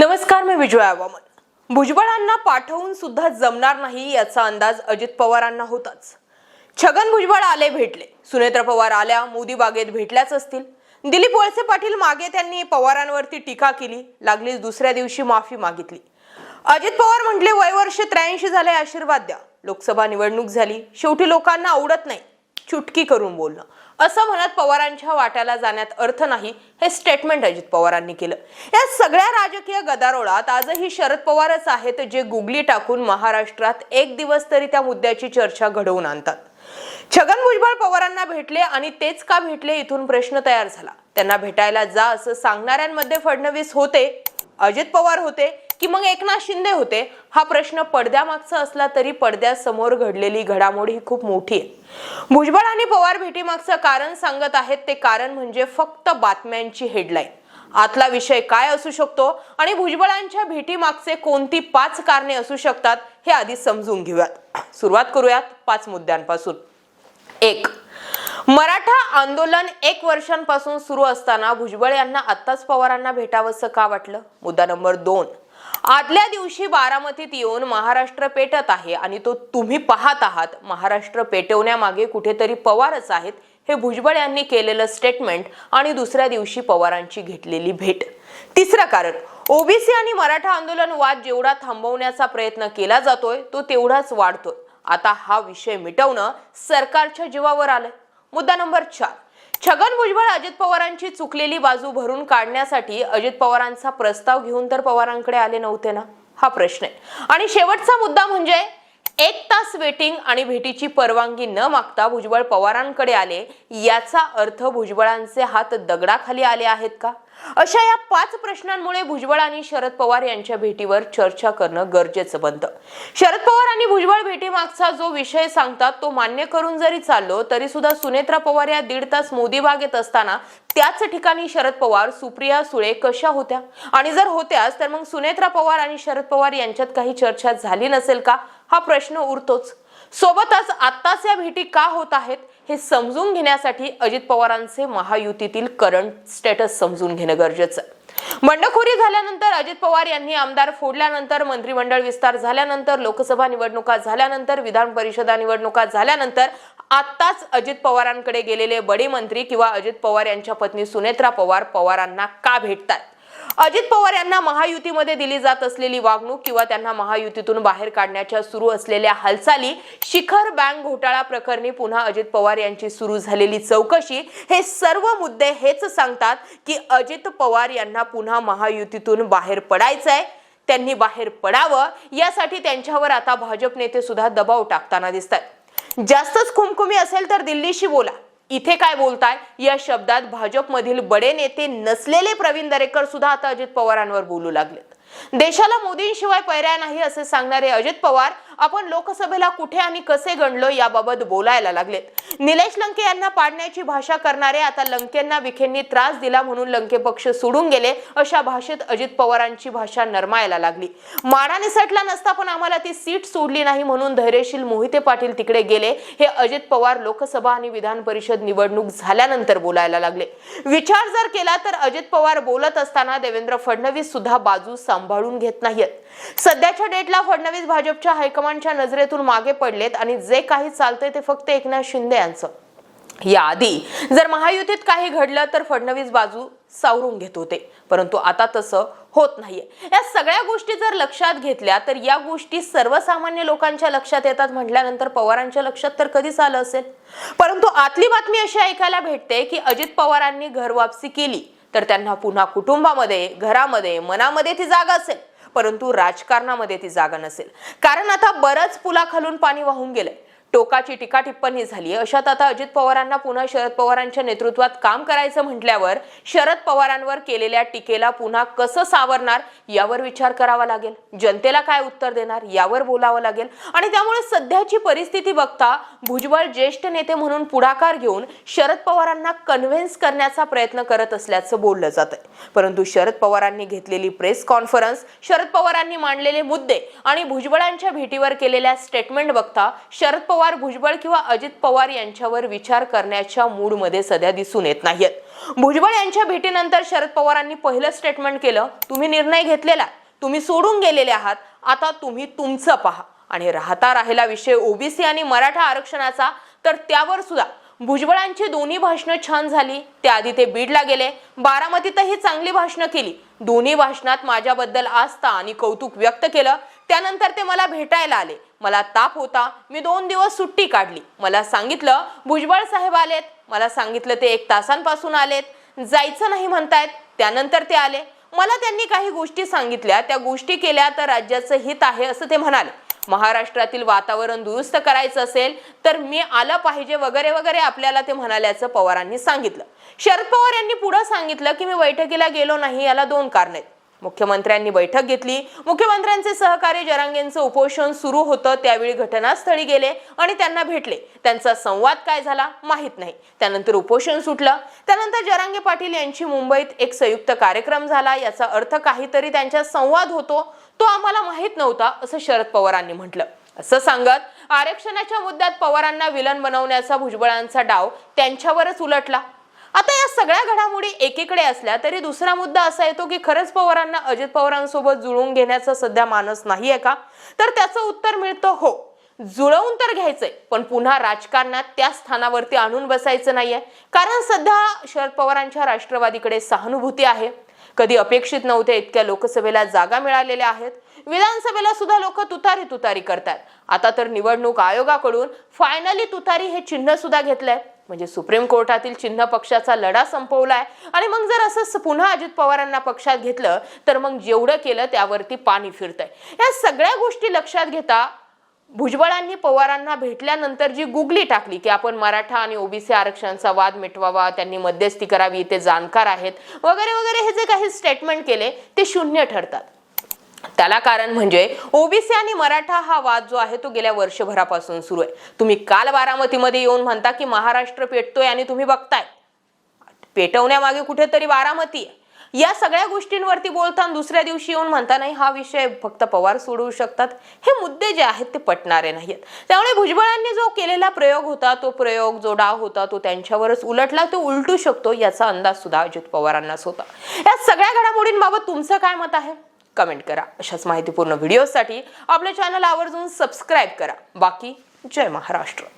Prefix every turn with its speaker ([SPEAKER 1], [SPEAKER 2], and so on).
[SPEAKER 1] नमस्कार मी विजय आवामन. भुजबळांना पाठवून सुद्धा जमणार नाही याचा अंदाज अजित पवारांना होताच. छगन भुजबळ आले भेटले. सुनेत्र पवार आल्या मोदी बागेत भेटल्याच असतील. दिलीप वळसे पाटील मागे त्यांनी पवारांवरती टीका केली. लागलीच दुसऱ्या दिवशी माफी मागितली. अजित पवार म्हटले वय वर्ष त्र्याऐंशी झाले आशीर्वाद द्या. लोकसभा निवडणूक झाली. शेवटी लोकांना आवडत नाही. चुटकी करून बोलणं. असं म्हणत पवारांच्या वाट्याला जाण्यात अर्थ नाही हे स्टेटमेंट अजित पवारांनी केलं. या सगळ्या राजकीय गदारोळात आजही शरद पवारच आहेत जे गुगली टाकून महाराष्ट्रात एक दिवस तरी त्या मुद्द्याची चर्चा घडवून आणतात. छगन भुजबळ पवारांना भेटले आणि तेच का भेटले इथून प्रश्न तयार झाला. त्यांना भेटायला जा असं सांगणाऱ्यांमध्ये फडणवीस होते अजित पवार होते की मग एकनाथ शिंदे होते. हा प्रश्न पडद्यामागचा असला तरी पडद्यासमोर घडलेली घडामोड ही खूप मोठी आहे. भुजबळ आणि पवार भेटीमागचं कारण सांगत आहेत ते कारण म्हणजे फक्त बातम्यांची हेडलाईन आतला विषय काय असू शकतो आणि भुजबळांच्या भेटीमागचे कोणती पाच कारणे असू शकतात हे आधी समजून घेऊयात. सुरुवात करूयात पाच मुद्द्यांपासून. एक मराठा आंदोलन एक वर्षांपासून सुरू असताना भुजबळ यांना आत्ताच पवारांना भेटावंसं का वाटलं? मुद्दा नंबर दोन आदल्या दिवशी बारामतीत येऊन महाराष्ट्र पेटत आहे आणि तो तुम्ही पाहत आहात. महाराष्ट्र पेटवण्यामागे कुठेतरी पवारच आहेत. हे भुजबळ यांनी केलेलं स्टेटमेंट आणि दुसऱ्या दिवशी पवारांची घेतलेली भेट. तिसरं कारण ओबीसी आणि मराठा आंदोलन वाद जेवढा थांबवण्याचा प्रयत्न केला जातोय तो तेवढाच वाढतोय. आता हा विषय मिटवणं सरकारच्या जीवावर आलंय. मुद्दा नंबर चार छगन भुजबळ अजित पवारांची चुकलेली बाजू भरून काढण्यासाठी अजित पवारांचा प्रस्ताव घेऊन तर पवारांकडे आले नव्हते ना? हा प्रश्न आहे. आणि शेवटचा मुद्दा म्हणजे एक तास वेटिंग आणि भेटीची परवानगी न मागता भुजबळ पवारांकडे आले याचा अर्थ भुजबळांचे हात दगडाखाली आले आहेत का? अशा या पाच प्रश्नांमुळे भुजबळ आणि शरद पवार यांच्या भेटीवर चर्चा करणं गरजेचं बनतं. शरद पवार आणि भुजबळ भेटीमागचा जो विषय सांगतात तो मान्य करून जरी चाललो तरी सुद्धा सुनेत्रा पवार या दीड तास मोदी बागेत असताना त्याच ठिकाणी शरद पवार सुप्रिया सुळे कशा होत्या? आणि जर होत्याच तर मग सुनेत्रा पवार आणि शरद पवार यांच्यात काही चर्चा झाली नसेल का? हा प्रश्न उरतोच. सोबतच आत्ताच या भेटी का होत आहेत? हे समजून घेण्यासाठी अजित पवारांचे महायुतीतील करंट स्टेटस समजून घेणं गरजेचं. बंडखोरी झाल्यानंतर अजित पवार यांनी आमदार फोडल्यानंतर मंत्रिमंडळ विस्तार झाल्यानंतर लोकसभा निवडणुका झाल्यानंतर विधान परिषदा निवडणुका झाल्यानंतर आत्ताच अजित पवारांकडे गेलेले बडे मंत्री किंवा अजित पवार यांच्या पत्नी सुनेत्रा पवार पवारांना का भेटतात? अजित पवार यांना महायुतीमध्ये दिली जात असलेली वागणूक किंवा त्यांना महायुतीतून बाहेर काढण्याच्या सुरू असलेल्या हालचाली शिखर बँक घोटाळा प्रकरणी पुन्हा अजित पवार यांची सुरू झालेली चौकशी हे सर्व मुद्दे हेच सांगतात की अजित पवार यांना पुन्हा महायुतीतून बाहेर पडायचंय त्यांनी बाहेर पडावं यासाठी त्यांच्यावर आता भाजप नेते सुद्धा दबाव टाकताना दिसतात जास्तच खुमखुमी असेल तर दिल्लीशी बोला. इथे काय बोलताय? या शब्दात भाजपमधील बडे नेते नसलेले प्रवीण दरेकर सुद्धा आता अजित पवारांवर बोलू लागलेत. देशाला मोदींशिवाय पर्याय नाही असे सांगणारे अजित पवार आपण लोकसभेला कुठे आणि कसे गणलो याबाबत बोलायला लागलेत. निलेश लंके यांना पाडण्याची भाषा करणारे आता लंकेंना विखेंनी त्रास दिला म्हणून लंके पक्ष सोडून गेले अशा भाषेत अजित पवारांची भाषा नरमायला लागली. माडा निसटला नसता पण आम्हाला ती सीट सोडली नाही म्हणून धैर्यशील मोहिते पाटील तिकडे गेले. हे अजित पवार लोकसभा आणि विधान परिषद निवडणूक झाल्यानंतर बोलायला लागले. विचार जर केला तर अजित पवार बोलत असताना देवेंद्र फडणवीस सुद्धा बाजू सांभाळून घेत नाहीयेत. सध्याच्या डेटला फडणवीस भाजपच्या हायकमांडच्या नजरेतून मागे पडलेत आणि जे काही चालतंय ते फक्त एकनाथ शिंदे यांचं. याआधी जर महायुतीत काही घडलं तर फडणवीस बाजू सावरून घेत होते. परंतु आता तसं होत नाहीये. या सगळ्या गोष्टी जर लक्षात घेतल्या तर या गोष्टी सर्वसामान्य लोकांच्या लक्षात येतात. म्हटल्यानंतर पवारांच्या लक्षात तर कधीच आलं असेल. परंतु आतली बातमी अशी ऐकायला भेटते की अजित पवारांनी घर वापसी केली तर त्यांना पुन्हा कुटुंबामध्ये घरामध्ये मनामध्ये ती जागा असेल. परंतु राजकारणामध्ये ती जागा नसेल. कारण आता बरंच पुलाखालून पाणी वाहून गेलंय. टोकाची टीका टिप्पणी झाली अशात आता अजित पवारांना पुन्हा शरद पवारांच्या नेतृत्वात काम करायचं म्हटल्यावर शरद पवारांवर केलेल्या टीकेला पुन्हा कसं सावरणार यावर विचार करावा लागेल. जनतेला काय उत्तर देणार यावर बोलावं लागेल. आणि त्यामुळे सध्याची परिस्थिती बघता भुजबळ ज्येष्ठ नेते म्हणून पुढाकार घेऊन शरद पवारांना कन्व्हिन्स करण्याचा प्रयत्न करत असल्याचं बोललं जात आहे परंतु शरद पवारांनी घेतलेली प्रेस कॉन्फरन्स शरद पवारांनी मांडलेले मुद्दे आणि भुजबळांच्या भेटीवर केलेल्या स्टेटमेंट बघता शरद पवार भुजबळ किंवा अजित पवार यांच्यावर विचार करण्याच्या मूडमध्ये सध्या दिसून येत नाहीयेत. भुजबळ यांच्या भेटीनंतर शरद पवारांनी पहिलं स्टेटमेंट केलं तुम्ही निर्णय घेतलेला तुम्ही सोडून गेलेले आहात. आता तुम्ही तुमचं पहा. आणि राहता राहिला विषय ओबीसी आणि मराठा आरक्षणाचा तर त्यावर सुद्धा. भुजबळांची दोन्ही भाषणं छान झाली. त्याआधी ते बीडला गेले. बारामतीतही चांगली भाषणं केली. दोन्ही भाषणात माझ्याबद्दल आस्था आणि कौतुक व्यक्त केलं. त्यानंतर ते मला भेटायला आले. मला ताप होता. मी दोन दिवस सुट्टी काढली. मला सांगितलं भुजबळ साहेब आलेत. मला सांगितलं ते एक तासांपासून आलेत. जायचं नाही म्हणतायत. त्यानंतर ते आले. मला त्यांनी काही गोष्टी सांगितल्या. त्या गोष्टी केल्या तर राज्याचं हित आहे असं ते म्हणाले. महाराष्ट्रातील वातावरण दुरुस्त करायचं असेल तर मी आलं पाहिजे वगैरे वगैरे आपल्याला ते म्हणाल्याचं पवारांनी सांगितलं. शरद पवार यांनी पुढे सांगितलं की मी बैठकीला गेलो नाही. याला दोन कारण आहेत. मुख्यमंत्र्यांनी बैठक घेतली. मुख्यमंत्र्यांचे सहकारी जरांगेंचं उपोषण सुरू होतं त्यावेळी घटनास्थळी गेले आणि त्यांना भेटले. त्यांचा संवाद काय झाला माहीत नाही. त्यानंतर उपोषण सुटलं. त्यानंतर जरांगे पाटील यांची मुंबईत एक संयुक्त कार्यक्रम झाला. याचा अर्थ काहीतरी त्यांच्या संवाद होतो तो आम्हाला माहीत नव्हता असं शरद पवारांनी म्हटलं. असं सांगत आरक्षणाच्या मुद्द्यात पवारांना विलन बनवण्याचा भुजबळांचा डाव त्यांच्यावरच उलटला. आता या सगळ्या घडामोडी एकीकडे असल्या तरी दुसरा मुद्दा असा येतो की खरंच पवारांना अजित पवारांसोबत जुळवून घेण्याचा सध्या मानस नाहीये का? तर त्याचं उत्तर मिळतं हो. जुळवून तर घ्यायचंय पण पुन्हा राजकारणात त्या स्थानावरती आणून बसायचं नाहीये. कारण सध्या शरद पवारांच्या राष्ट्रवादीकडे सहानुभूती आहे. कधी अपेक्षित नव्हते इतक्या लोकसभेला जागा मिळालेल्या आहेत. विधानसभेला सुद्धा लोक तुतारी तुतारी करतात आता तर निवडणूक आयोगाकडून फायनली तुतारी हे चिन्ह सुद्धा घेतलंय. म्हणजे सुप्रीम कोर्टातील चिन्ह पक्षाचा लढा संपवलाय. आणि मग जर असं पुन्हा अजित पवारांना पक्षात घेतलं तर मग जेवढं केलं त्यावरती पाणी फिरतंय. या सगळ्या गोष्टी लक्षात घेता भुजबळांनी पवारांना भेटल्यानंतर जी गुगली टाकली की आपण मराठा आणि ओबीसी आरक्षणाचा वाद मिटवावा त्यांनी मध्यस्थी करावी ते जाणकार आहेत वगैरे वगैरे हे जे काही स्टेटमेंट केले ते शून्य ठरतात. त्याला कारण म्हणजे ओबीसी आणि मराठा हा वाद जो आहे तो गेल्या वर्षभरापासून सुरू आहे. तुम्ही काल बारामतीमध्ये येऊन म्हणता की महाराष्ट्र पेटतोय आणि तुम्ही बघताय. पेटवण्यामागे कुठेतरी बारामती आहे. या सगळ्या गोष्टींवरती बोलताना दुसऱ्या दिवशी येऊन म्हणता नाही हा विषय फक्त पवार सोडवू शकतात. हे मुद्दे जे आहेत ते पटणारे नाहीत त्यामुळे भुजबळांनी जो केलेला प्रयोग होता तो प्रयोग जो डाव होता तो त्यांच्यावरच उलटला तो उलटू शकतो याचा अंदाज सुद्धा अजित पवारांनाच होता. या सगळ्या घडामोडींबाबत तुमचं काय मत आहे? कमेंट करा. अशाच माहितीपूर्ण व्हिडिओसाठी आपल्या चॅनल आवर्जून सबस्क्राईब करा. बाकी जय महाराष्ट्र.